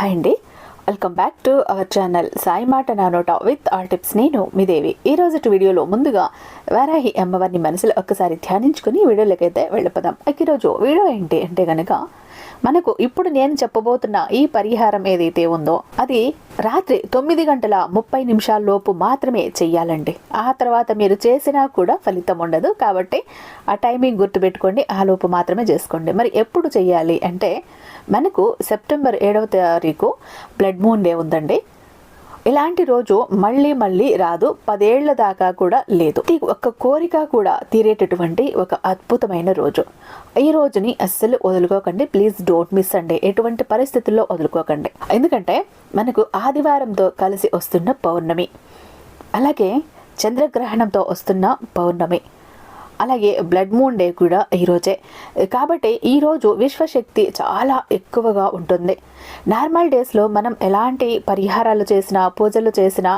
Hi అండి. Welcome back to our channel Sai మాట నానోట విత్ ఆల్ టిప్స్ నేను మీ దేవి. ఈ రోజు వీడియోలో ముందుగా వారాహి అమ్మవారిని మనసులో ఒక్కసారి ధ్యానించుకుని వీడియోలకైతే వెళ్ళిపోదాం. ఈరోజు వీడియో ఏంటి అంటే కనుక మనకు ఇప్పుడు నేను చెప్పబోతున్న ఈ పరిహారం ఏదైతే ఉందో అది రాత్రి తొమ్మిది గంటల ముప్పై నిమిషాల లోపు మాత్రమే చెయ్యాలండి. ఆ తర్వాత మీరు చేసినా కూడా ఫలితం ఉండదు. కాబట్టి ఆ టైమింగ్ గుర్తుపెట్టుకోండి ఆ లోపు మాత్రమే చేసుకోండి. మరి ఎప్పుడు చెయ్యాలి అంటే మనకు సెప్టెంబర్ ఏడవ తారీఖు బ్లడ్ మూన్ డే ఉందండి. ఇలాంటి రోజు మళ్ళీ మళ్ళీ రాదు. పదేళ్ళ దాకా కూడా లేదు. ఈ ఒక్క కోరిక కూడా తీరేటటువంటి ఒక అద్భుతమైన రోజు. ఈ రోజుని అస్సలు వదులుకోకండి. ప్లీజ్ డోంట్ మిస్ అండి. ఎటువంటి పరిస్థితుల్లో వదులుకోకండి. ఎందుకంటే మనకు ఆదివారంతో కలిసి వస్తున్న పౌర్ణమి. అలాగే చంద్రగ్రహణంతో వస్తున్న పౌర్ణమి. అలాగే బ్లడ్ మూన్ డే కూడా ఈరోజే కాబట్టి ఈరోజు విశ్వశక్తి చాలా ఎక్కువగా ఉంటుంది. నార్మల్ డేస్లో మనం ఎలాంటి పరిహారాలు చేసినా పూజలు చేసినా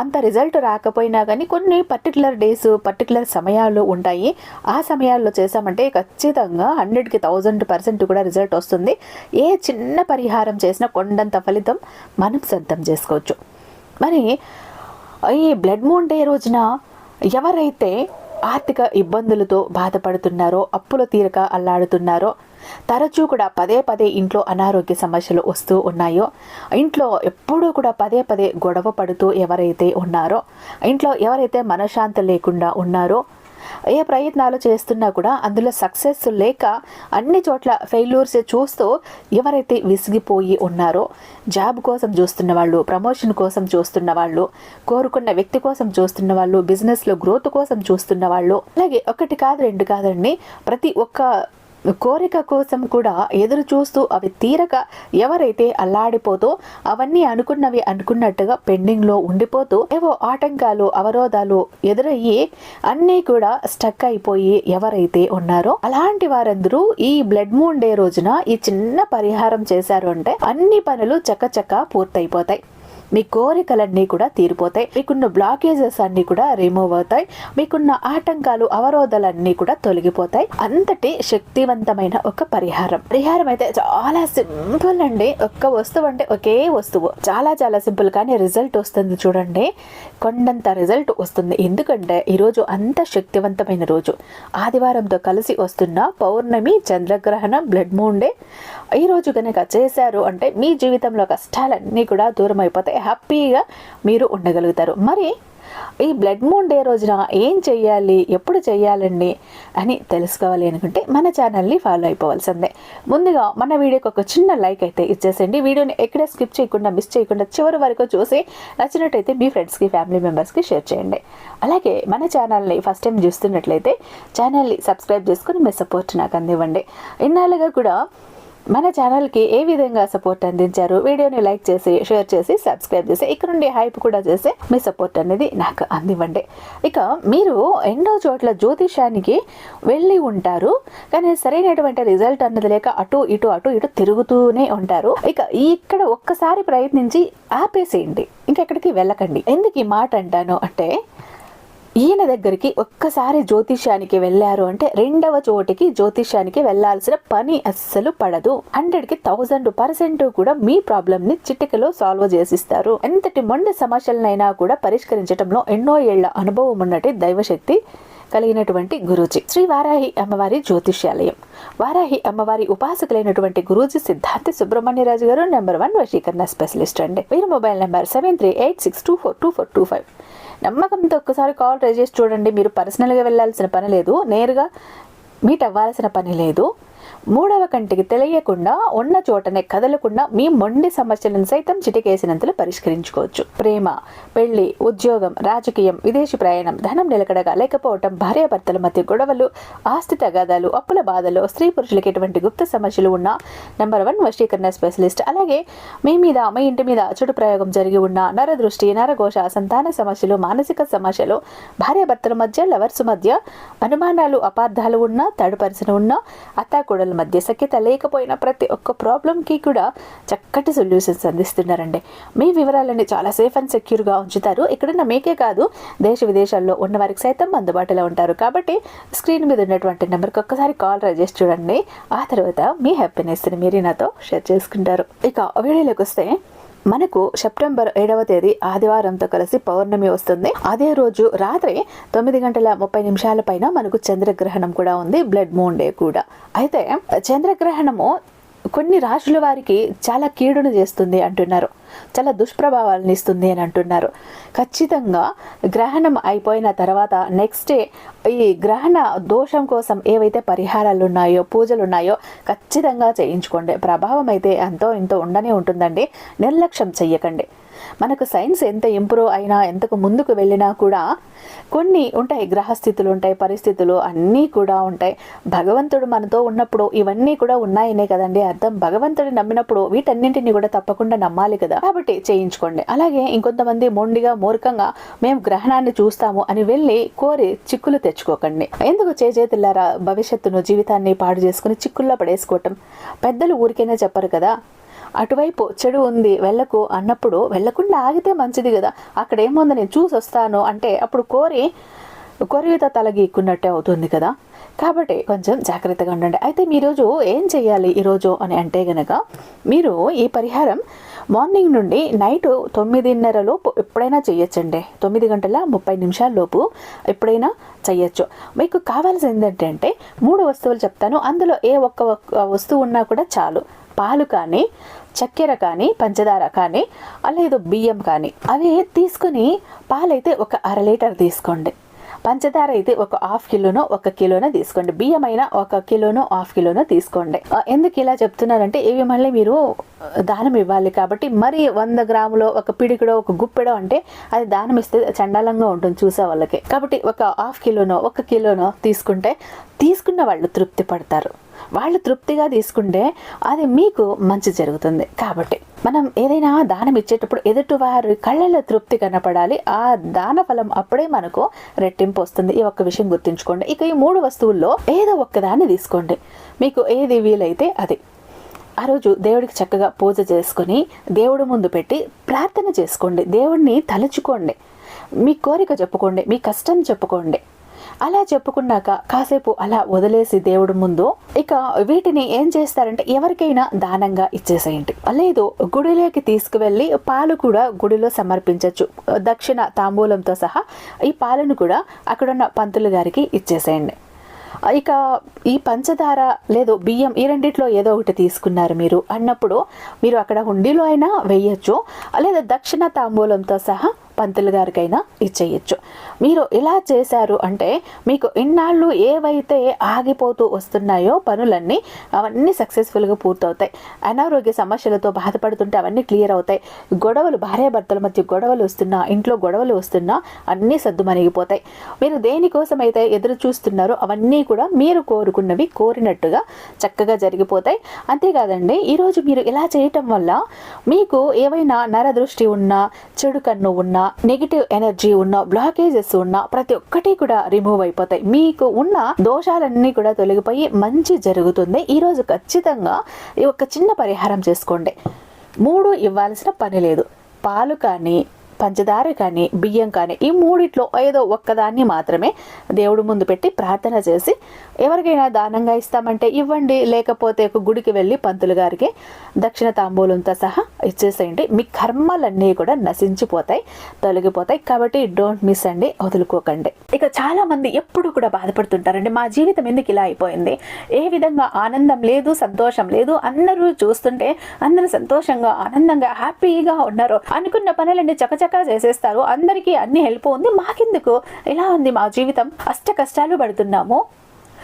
అంత రిజల్ట్ రాకపోయినా కానీ కొన్ని పర్టికులర్ డేస్ పర్టికులర్ సమయాలు ఉంటాయి. ఆ సమయాల్లో చేసామంటే ఖచ్చితంగా హండ్రెడ్కి థౌజండ్ పర్సెంట్ కూడా రిజల్ట్ వస్తుంది. ఏ చిన్న పరిహారం చేసినా కొండంత ఫలితం మనం సొంతం చేసుకోవచ్చు. మరి ఈ బ్లడ్ మూన్ డే రోజున ఎవరైతే ఆర్థిక ఇబ్బందులతో బాధపడుతున్నారో అప్పుల తీరక అల్లాడుతున్నారో తరచూ కూడా పదే పదే ఇంట్లో అనారోగ్య సమస్యలు వస్తూ ఉన్నాయో ఇంట్లో ఎప్పుడూ కూడా పదే పదే గొడవ పడుతూ ఎవరైతే ఉన్నారో ఇంట్లో ఎవరైతే మనశ్శాంతి లేకుండా ఉన్నారో ఏ ప్రయత్నాలు చేస్తున్నా కూడా అందులో సక్సెస్ లేక అన్ని చోట్ల ఫెయిల్యూర్స్ చూస్తూ ఎవరైతే విసిగిపోయి ఉన్నారో జాబ్ కోసం చూస్తున్న వాళ్ళు ప్రమోషన్ కోసం చూస్తున్న వాళ్ళు కోరుకున్న వ్యక్తి కోసం చూస్తున్న వాళ్ళు బిజినెస్లో గ్రోత్ కోసం చూస్తున్న వాళ్ళు అలాగే ఒకటి కాదు రెండు కాదండి ప్రతి ఒక్క కోరిక కోసం కూడా ఎదురు చూస్తూ అవి తీరక ఎవరైతే అల్లాడిపోతూ అవన్నీ అనుకున్నవి అనుకున్నట్టుగా పెండింగ్లో ఉండిపోతూ ఏవో ఆటంకాలు అవరోధాలు ఎదురయ్యి అన్నీ కూడా స్టక్ అయిపోయి ఎవరైతే ఉన్నారో అలాంటి వారందరూ ఈ బ్లడ్ మూన్ డే రోజున ఈ చిన్న పరిహారం చేశారు అంటే అన్ని పనులు చక్కచక్క పూర్తయిపోతాయి. మీ కోరికలన్నీ కూడా తీరిపోతాయి. మీకున్న బ్లాకేజెస్ అన్నీ కూడా రిమూవ్ అవుతాయి. మీకున్న ఆటంకాలు అవరోధాలన్నీ కూడా తొలగిపోతాయి. అంతటి శక్తివంతమైన ఒక పరిహారం. పరిహారం అయితే చాలా సింపుల్ అండి. ఒక్క వస్తువు అంటే ఒకే వస్తువు. చాలా చాలా సింపుల్ కానీ రిజల్ట్ వస్తుంది చూడండి. కొండంత రిజల్ట్ వస్తుంది. ఎందుకంటే ఈరోజు అంత శక్తివంతమైన రోజు. ఆదివారంతో కలిసి వస్తున్న పౌర్ణమి చంద్రగ్రహణం బ్లడ్ మూన్ డే. ఈరోజు కనుక చేశారు అంటే మీ జీవితంలో కష్టాలన్నీ కూడా దూరం అయిపోతాయి హ్యాపీగా మీరు ఉండగలుగుతారు. మరి ఈ బ్లడ్ మూన్ డే రోజున ఏం చేయాలి ఎప్పుడు చేయాలండి అని తెలుసుకోవాలి అనుకుంటే మన ఛానల్ని ఫాలో అయిపోవాల్సిందే. ముందుగా మన వీడియోకి ఒక చిన్న లైక్ అయితే ఇచ్చేసేయండి. వీడియోని ఎక్కడ స్కిప్ చేయకుండా మిస్ చేయకుండా చివరి వరకు చూసి నచ్చినట్టయితే మీ ఫ్రెండ్స్కి ఫ్యామిలీ మెంబర్స్కి షేర్ చేయండి. అలాగే మన ఛానల్ని ఫస్ట్ టైం చూస్తున్నట్లయితే ఛానల్ని సబ్స్క్రైబ్ చేసుకుని మీ సపోర్ట్ నాకు అందివ్వండి. ఇన్నాళ్ళుగా కూడా మన ఛానల్కి ఏ విధంగా సపోర్ట్ అందించారు వీడియోని లైక్ చేసి షేర్ చేసి సబ్స్క్రైబ్ చేసి ఇక్కడ నుండి హైప్ కూడా చేసి మీ సపోర్ట్ అనేది నాకు అందివ్వండి. ఇక మీరు ఎన్నో చోట్ల జ్యోతిషానికి వెళ్ళి ఉంటారు కానీ సరైనటువంటి రిజల్ట్ అన్నది లేక అటు ఇటు అటు ఇటు తిరుగుతూనే ఉంటారు. ఇక ఇక్కడ ఒక్కసారి ప్రయత్నించి ఆపేసేయండి. ఇంకెక్కడికి వెళ్ళకండి. ఎందుకు ఈ మాట అంటాను అంటే ఈయన దగ్గరికి ఒక్కసారి జ్యోతిష్యానికి వెళ్ళారు అంటే రెండవ చోటికి జ్యోతిష్యానికి వెళ్ళాల్సిన పని అస్సలు పడదు. హండ్రెడ్కి థౌజండ్ పర్సెంట్ కూడా మీ ప్రాబ్లమ్ని చిటికలో సాల్వ్ చేసిస్తారు. ఎంతటి మొండి సమస్యలనైనా కూడా పరిష్కరించడంలో ఎన్నో ఏళ్ళ అనుభవం ఉన్నటి దైవశక్తి కలిగినటువంటి గురూజీ. శ్రీ వారాహి అమ్మవారి జ్యోతిష్యాలయం. వారాహి అమ్మవారి ఉపాసకులైనటువంటి గురూజీ సిద్ధార్థ సుబ్రహ్మణ్యరాజు గారు నెంబర్ వన్ వశీకరణ స్పెషలిస్ట్ అండి. వీరి mobile number seven three eight six two four two four two five. నమ్మకంతో ఒక్కసారి కాల్ ట్రై చేసి చూడండి. మీరు పర్సనల్గా వెళ్ళాల్సిన పని లేదు. నేరుగా మీట్ అవ్వాల్సిన పని లేదు. మూడవ కంటికి తెలియకుండా ఉన్న చోటనే కదలకుండా మీ మొండి సమస్యలను సైతం చిటికేసినంతలు పరిష్కరించుకోవచ్చు. ప్రేమ పెళ్ళి ఉద్యోగం రాజకీయం విదేశీ ప్రయాణం ధనం నిలకడగా లేకపోవటం భార్యాభర్తల మధ్య గొడవలు ఆస్తి తగాదాలు అప్పుల బాధలు స్త్రీ పురుషులకు ఎటువంటి గుప్త సమస్యలు ఉన్న నెంబర్ వన్ వశీకరణ స్పెషలిస్ట్. అలాగే మీ మీద మీ ఇంటి మీద చెడు ప్రయోగం జరిగి ఉన్న నరదృష్టి నరఘోష సంతాన సమస్యలు మానసిక సమస్యలు భార్యాభర్తల మధ్య లవర్స్ మధ్య అనుమానాలు అపార్థాలు ఉన్న థర్డ్ పర్సన్ ఉన్నా అత్తాకూడలు మధ్య సఖ్యత లేకపోయినా ప్రతి ఒక్క ప్రాబ్లంకి కూడా చక్కటి సొల్యూషన్స్ అందిస్తున్నారండి. మీ వివరాలని చాలా సేఫ్ అండ్ సెక్యూర్గా ఉంచుతారు. ఇక్కడున్న మీకే కాదు దేశ విదేశాల్లో ఉన్న వారికి సైతం అందుబాటులో ఉంటారు. కాబట్టి స్క్రీన్ మీద ఉన్నటువంటి నెంబర్కి ఒక్కసారి కాల్ రిజిస్టర్ చూడండి. ఆ తర్వాత మీ హ్యాపీనెస్ని మీరు నాతో షేర్ చేసుకుంటారు. ఇక వీడియోలోకి వస్తే మనకు సెప్టెంబర్ ఏడవ తేదీ ఆదివారంతో కలిసి పౌర్ణమి వస్తుంది. అదే రోజు రాత్రి తొమ్మిది గంటల ముప్పై నిమిషాల పైన మనకు చంద్రగ్రహణం కూడా ఉంది బ్లడ్ మూన్ డే కూడా. అయితే చంద్రగ్రహణము కొన్ని రాశుల వారికి చాలా కీడును చేస్తుంది అంటున్నారు. చాలా దుష్ప్రభావాలను ఇస్తుంది అని అంటున్నారు. ఖచ్చితంగా గ్రహణం అయిపోయిన తర్వాత నెక్స్ట్ డే ఈ గ్రహణ దోషం కోసం ఏవైతే పరిహారాలు ఉన్నాయో పూజలు ఉన్నాయో ఖచ్చితంగా చేయించుకోండి. ప్రభావం అయితే ఎంతో ఇంతో ఉండనే ఉంటుందండి. నిర్లక్ష్యం చెయ్యకండి. మనకు సైన్స్ ఎంత ఇంప్రూవ్ అయినా ఎంతకు ముందుకు వెళ్ళినా కూడా కొన్ని ఉంటాయి గ్రహస్థితులు ఉంటాయి పరిస్థితులు అన్నీ కూడా ఉంటాయి. భగవంతుడు మనతో ఉన్నప్పుడు ఇవన్నీ కూడా ఉన్నాయనే కదండి అర్థం. భగవంతుడు నమ్మినప్పుడు వీటన్నింటినీ కూడా తప్పకుండా నమ్మాలి కదా. కాబట్టి చేయించుకోండి. అలాగే ఇంకొంతమంది మొండిగా మూర్ఖంగా మేము గ్రహణాన్ని చూస్తాము అని వెళ్ళి కోరి చిక్కులు తెచ్చుకోకండి. ఎందుకు చేజేతులారా భవిష్యత్తును జీవితాన్ని పాడు చేసుకుని చిక్కుల్లో పడేసుకోవటం. పెద్దలు ఊరికైనా చెప్పరు కదా. అటువైపు చెడు ఉంది వెళ్ళకు అన్నప్పుడు వెళ్ళకుండా ఆగితే మంచిది కదా. అక్కడ ఏముంది నేను చూసి వస్తాను అంటే అప్పుడు కోరి కొరివిత తలగీక్కున్నట్టే అవుతుంది కదా. కాబట్టి కొంచెం జాగ్రత్తగా ఉండండి. అయితే మీరోజు ఏం చేయాలి ఈరోజు అని అంటే గనక మీరు ఈ పరిహారం మార్నింగ్ నుండి నైట్ తొమ్మిదిన్నర లోపు ఎప్పుడైనా చేయొచ్చండి తొమ్మిది గంటల ముప్పై నిమిషాల లోపు ఎప్పుడైనా చేయొచ్చు మీకు కావాల్సింది ఏంటంటే మూడు వస్తువులు చెప్తాను. అందులో ఏ ఒక్క వస్తువు ఉన్నా కూడా చాలు. పాలు కానీ చక్కెర కానీ పంచదార కానీ లేదు బియ్యం కానీ అవి తీసుకుని పాలైతే ఒక అర లీటర్ తీసుకోండి. పంచదార అయితే ఒక హాఫ్ కిలోనో ఒక కిలోనో తీసుకోండి. బియ్యం అయినా ఒక కిలోనో హాఫ్ కిలోనో తీసుకోండి. ఎందుకు ఇలా చెప్తున్నారంటే ఇవి మళ్ళీ మీరు దానం ఇవ్వాలి కాబట్టి మరి వంద గ్రాములో ఒక పిడికిడో ఒక గుప్పెడో అంటే అది దానం ఇస్తే చండాలంగా ఉంటుంది చూసే వాళ్ళకి. కాబట్టి ఒక హాఫ్ కిలోనో ఒక కిలోనో తీసుకుంటే తీసుకున్న వాళ్ళు తృప్తి పడతారు. వాళ్ళు తృప్తిగా తీసుకుంటే అది మీకు మంచి జరుగుతుంది. కాబట్టి మనం ఏదైనా దానం ఇచ్చేటప్పుడు ఎదుటి వారి కళ్ళల్లో తృప్తి కనపడాలి. ఆ దాన ఫలం అప్పుడే మనకు రెట్టింపు వస్తుంది. ఈ ఒక్క విషయం గుర్తుంచుకోండి. ఇక ఈ మూడు వస్తువుల్లో ఏదో ఒక్కదాన్ని తీసుకోండి. మీకు ఏది వీలైతే అది. ఆ రోజు దేవుడికి చక్కగా పూజ చేసుకొని దేవుడు ముందు పెట్టి ప్రార్థన చేసుకోండి. దేవుడిని తలుచుకోండి. మీ కోరిక చెప్పుకోండి. మీ కష్టం చెప్పుకోండి. అలా చెప్పుకున్నాక కాసేపు అలా వదిలేసి దేవుడు ముందు ఇక వీటిని ఏం చేస్తారంటే ఎవరికైనా దానంగా ఇచ్చేసేయండి. లేదు గుడిలోకి తీసుకువెళ్ళి పాలు కూడా గుడిలో సమర్పించవచ్చు దక్షిణ తాంబూలంతో సహా ఈ పాలను కూడా అక్కడున్న పంతులు గారికి ఇచ్చేసేయండి. ఇక ఈ పంచదార లేదు బియ్యం ఈ రెండిట్లో ఏదో ఒకటి తీసుకున్నారు మీరు అన్నప్పుడు మీరు అక్కడ హుండీలో అయినా వేయచ్చు. లేదా దక్షిణ తాంబూలంతో సహా పంతులు గారికైనా ఇచ్చేయచ్చు. మీరు ఇలా చేశారు అంటే మీకు ఇన్నాళ్ళు ఏవైతే ఆగిపోతూ వస్తున్నాయో పనులన్నీ అవన్నీ సక్సెస్ఫుల్గా పూర్తవుతాయి. అనారోగ్య సమస్యలతో బాధపడుతుంటే అవన్నీ క్లియర్ అవుతాయి. గొడవలు భార్యాభర్తల మధ్య గొడవలు వస్తున్నా ఇంట్లో గొడవలు వస్తున్నా అన్నీ సద్దుమణిగిపోతాయి. మీరు దేనికోసం అయితే ఎదురు చూస్తున్నారో అవన్నీ కూడా మీరు కోరుకున్నవి కోరినట్టుగా చక్కగా జరిగిపోతాయి. అంతేకాదండి ఈరోజు మీరు ఇలా చేయటం వల్ల మీకు ఏవైనా నరదృష్టి ఉన్నా చెడు కన్ను ఉన్నా నెగిటివ్ ఎనర్జీ ఉన్న బ్లాకేజెస్ ఉన్న ప్రతి ఒక్కటి కూడా రిమూవ్ అయిపోతాయి. మీకు ఉన్న దోషాలన్నీ కూడా తొలగిపోయి మంచి జరుగుతుంది. ఈరోజు ఖచ్చితంగా ఈ ఒక చిన్న పరిహారం చేసుకోండి. మూడు ఇవ్వాల్సిన పని లేదు. పాలు కానీ పంచదార కానీ బియ్యం కానీ ఈ మూడిట్లో ఏదో ఒక్కదాన్ని మాత్రమే దేవుడు ముందు పెట్టి ప్రార్థన చేసి ఎవరికైనా దానంగా ఇస్తామంటే ఇవ్వండి. లేకపోతే ఒక గుడికి వెళ్ళి పంతులు గారికి దక్షిణ తాంబూలంతో సహా ఇచ్చేసేయండి. మీ కర్మలన్నీ కూడా నశించిపోతాయి తొలగిపోతాయి. కాబట్టి డోంట్ మిస్ అండి వదులుకోకండి. ఇక చాలా మంది ఎప్పుడు కూడా బాధపడుతుంటారండి మా జీవితం ఎందుకు ఇలా అయిపోయింది? ఏ విధంగా ఆనందం లేదు సంతోషం లేదు? అందరూ చూస్తుంటే అందరూ సంతోషంగా ఆనందంగా హ్యాపీగా ఉన్నారు అనుకున్న పనులన్నీ చకచక చేసేస్తారు. అందరికీ అన్ని హెల్ప్ ఉంది. మాకెందుకు? ఎలా ఉంది మా జీవితం? అష్ట కష్టాలు పడుతున్నాము.